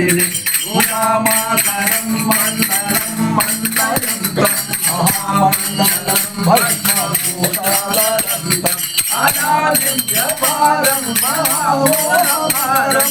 శంభుమీశానమేరే మండలం మండలంతం మహామండలం భస్మభూషాలరంతం అనాదిం వ్యపారం మహాహోరపారం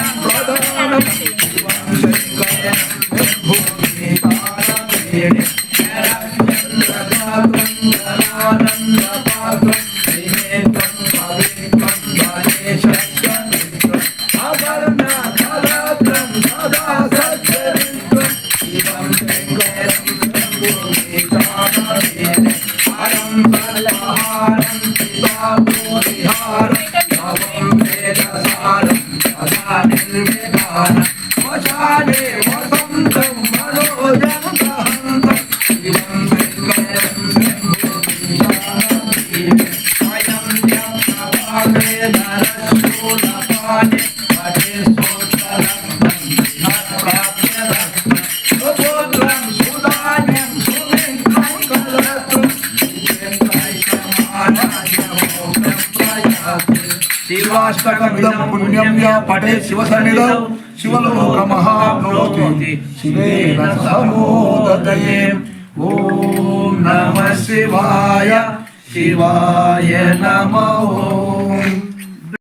Yeah. శివాష్టకమిదం పుణ్యం yeah పఠే Shiva సన్నిధౌ శివలోకమహాప్నోతి శివేన సమోదతయే ఓం నమ శివాయ శివాయ నమో.